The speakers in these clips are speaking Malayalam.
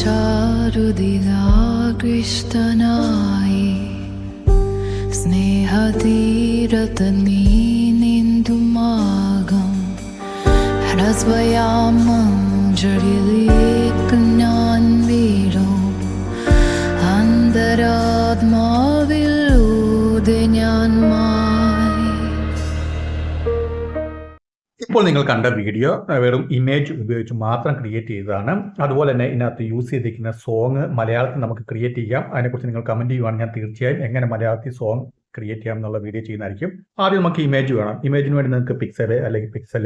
चारुदिराकृष्टनाय स्नेहतीरतनीन्दुमागम् ह्रस्वयामं जडि अन्तरात्मा ഇപ്പോൾ നിങ്ങൾ കണ്ട വീഡിയോ വെറും ഇമേജ് ഉപയോഗിച്ച് മാത്രം ക്രിയേറ്റ് ചെയ്തതാണ്. അതുപോലെ തന്നെ ഇതിനകത്ത് യൂസ് ചെയ്തിരിക്കുന്ന സോങ് മലയാളത്തിൽ നമുക്ക് ക്രിയേറ്റ് ചെയ്യാം. അതിനെക്കുറിച്ച് നിങ്ങൾ കമന്റ് ചെയ്യുവാണെങ്കിൽ ഞാൻ തീർച്ചയായും എങ്ങനെ മലയാളത്തിൽ സോങ് ക്രിയേറ്റ് ചെയ്യാം എന്നുള്ള വീഡിയോ ചെയ്യുന്നതായിരിക്കും. ആദ്യം നമുക്ക് ഇമേജ് വേണം. ഇമേജിന് വേണ്ടി നിങ്ങൾക്ക് പിക്സൽ അല്ലെങ്കിൽ പിക്സൽ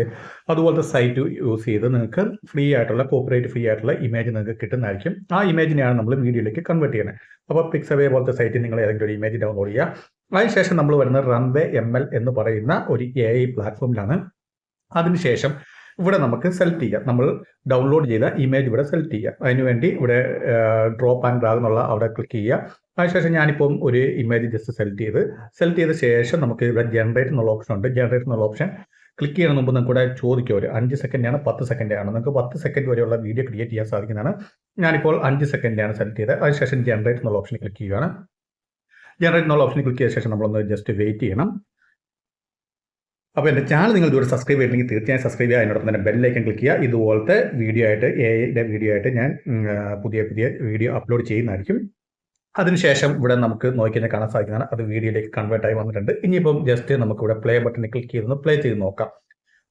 അതുപോലത്തെ സൈറ്റ് യൂസ് ചെയ്ത് നിങ്ങൾക്ക് ഫ്രീ ആയിട്ടുള്ള കോപ്പറേറ്റ് ഫ്രീ ആയിട്ടുള്ള ഇമേജ് നിങ്ങൾക്ക് കിട്ടുന്നതായിരിക്കും. ആ ഇമേജിനെയാണ് നമ്മൾ വീഡിയോയിലേക്ക് കൺവേർട്ട് ചെയ്യുന്നത്. അപ്പോൾ പിക്സവേ പോലത്തെ സൈറ്റിൽ നിങ്ങൾ ഏതെങ്കിലും ഒരു ഇമേജ് ഡൗൺലോഡ് ചെയ്യുക. അതിനുശേഷം നമ്മൾ വരുന്ന റൺവേ എം എൽ എന്ന് പറയുന്ന ഒരു എ ഐ പ്ലാറ്റ്ഫോമിലാണ് അതിനുശേഷം ഇവിടെ നമുക്ക് സെലക്ട് ചെയ്യാം. നമ്മൾ ഡൗൺലോഡ് ചെയ്ത ഇമേജ് ഇവിടെ സെലക്ട് ചെയ്യാം. അതിനുവേണ്ടി ഇവിടെ ഡ്രോപ്പ് ആൻഡ് ഡ്രാഗ് എന്നുള്ള അവിടെ ക്ലിക്ക് ചെയ്യുക. അതിനുശേഷം ഞാനിപ്പം ഒരു ഇമേജ് ജസ്റ്റ് സെലക്ട് ചെയ്ത് സെലക്ട് ചെയ്ത ശേഷം നമുക്ക് ഇവിടെ ജനറേറ്റ് എന്നുള്ള ഓപ്ഷൻ ഉണ്ട്. ജനറേറ്റ് എന്നുള്ള ഓപ്ഷൻ ക്ലിക്ക് ചെയ്യുന്ന മുമ്പ് നിങ്ങൾക്ക് ഇവിടെ ചോദിക്കുക ഒരു അഞ്ച് സെക്കൻഡാണ് പത്ത് സെക്കൻഡാണ് നിങ്ങൾക്ക് പത്ത് സെക്കൻഡ് വരെയുള്ള വീഡിയോ ക്രിയേറ്റ് ചെയ്യാൻ സാധിക്കുന്നതാണ്. ഞാനിപ്പോൾ അഞ്ച് സെക്കൻഡാണ് സെലക്ട് ചെയ്തത്. അതിനുശേഷം ജനറേറ്റ് എന്നുള്ള ഓപ്ഷൻ ക്ലിക്ക് ചെയ്യുകയാണ്. ജനറേറ്റ് എന്നുള്ള ഓപ്ഷൻ ക്ലിക്ക് ചെയ്ത ശേഷം നമ്മളൊന്ന് ജസ്റ്റ് വെയിറ്റ് ചെയ്യണം. അപ്പോൾ എന്റെ ചാനൽ നിങ്ങൾ ഇതുവരെ സബ്സ്ക്രൈബ് ചെയ്തിട്ടുണ്ടെങ്കിൽ തീർച്ചയായും സബ്സ്ക്രൈബ് ചെയ്യുക. അതിനോടൊപ്പം തന്നെ ബെല്ലൈക്കൻ ക്ലിക്ക് ചെയ്യുക. ഇതുപോലത്തെ വീഡിയോ ആയിട്ട് എ ഐയുടെ വീഡിയോ ആയിട്ട് ഞാൻ പുതിയ പുതിയ വീഡിയോ അപ്ലോഡ് ചെയ്യുന്നതായിരിക്കും. അതിനുശേഷം ഇവിടെ നമുക്ക് നോക്കിക്കഴിഞ്ഞാൽ കാണാൻ സാധിക്കുന്നതാണ്. അത് വീഡിയോയിലേക്ക് കൺവേർട്ട് ആയി വന്നിട്ടുണ്ട്. ഇനിയിപ്പം ജസ്റ്റ് നമുക്ക് ഇവിടെ പ്ലേ ബട്ടണിൽ ക്ലിക്ക് ചെയ്തൊന്ന് പ്ലേ ചെയ്ത് നോക്കാം.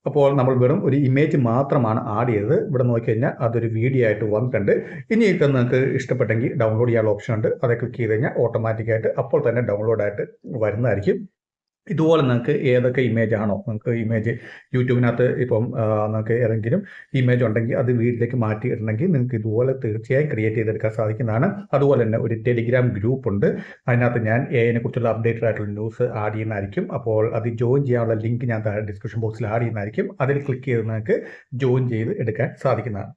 അപ്പോൾ നമ്മൾ വെറും ഒരു ഇമേജ് മാത്രമാണ് ആഡ് ചെയ്തത്. ഇവിടെ നോക്കിക്കഴിഞ്ഞാൽ അതൊരു വീഡിയോ ആയിട്ട് വന്നിട്ടുണ്ട്. ഇനിയൊക്കെ നിങ്ങൾക്ക് ഇഷ്ടപ്പെട്ടെങ്കിൽ ഡൗൺലോഡ് ചെയ്യാനുള്ള ഓപ്ഷൻ ഉണ്ട്. അത് ക്ലിക്ക് ചെയ്ത് കഴിഞ്ഞാൽ ഓട്ടോമാറ്റിക്കായിട്ട് അപ്പോൾ തന്നെ ഡൗൺലോഡ് ആയിട്ട് വരുന്നതായിരിക്കും. ഇതുപോലെ നിങ്ങൾക്ക് ഏതൊക്കെ ഇമേജ് ആണോ നിങ്ങൾക്ക് ഇമേജ് യൂട്യൂബിനകത്ത് ഇപ്പം നിങ്ങൾക്ക് ഏതെങ്കിലും ഇമേജ് ഉണ്ടെങ്കിൽ അത് വീട്ടിലേക്ക് മാറ്റി ഇടണമെങ്കിൽ നിങ്ങൾക്ക് ഇതുപോലെ തീർച്ചയായും ക്രിയേറ്റ് ചെയ്തെടുക്കാൻ സാധിക്കുന്നതാണ്. അതുപോലെ തന്നെ ഒരു ടെലിഗ്രാം ഗ്രൂപ്പ് ഉണ്ട്. അതിനകത്ത് ഞാൻ എനെ കുറിച്ചുള്ള അപ്ഡേറ്റഡ് ആയിട്ടുള്ള ന്യൂസ് ആഡ് ചെയ്യുന്നതായിരിക്കും. അപ്പോൾ അത് ജോയിൻ ചെയ്യാനുള്ള ലിങ്ക് ഞാൻ ഡിസ്ക്രിപ്ഷൻ ബോക്സിൽ ആഡ് ചെയ്യുന്നതായിരിക്കും. അതിൽ ക്ലിക്ക് ചെയ്ത് നിങ്ങൾക്ക് ജോയിൻ ചെയ്ത് എടുക്കാൻ സാധിക്കുന്നതാണ്.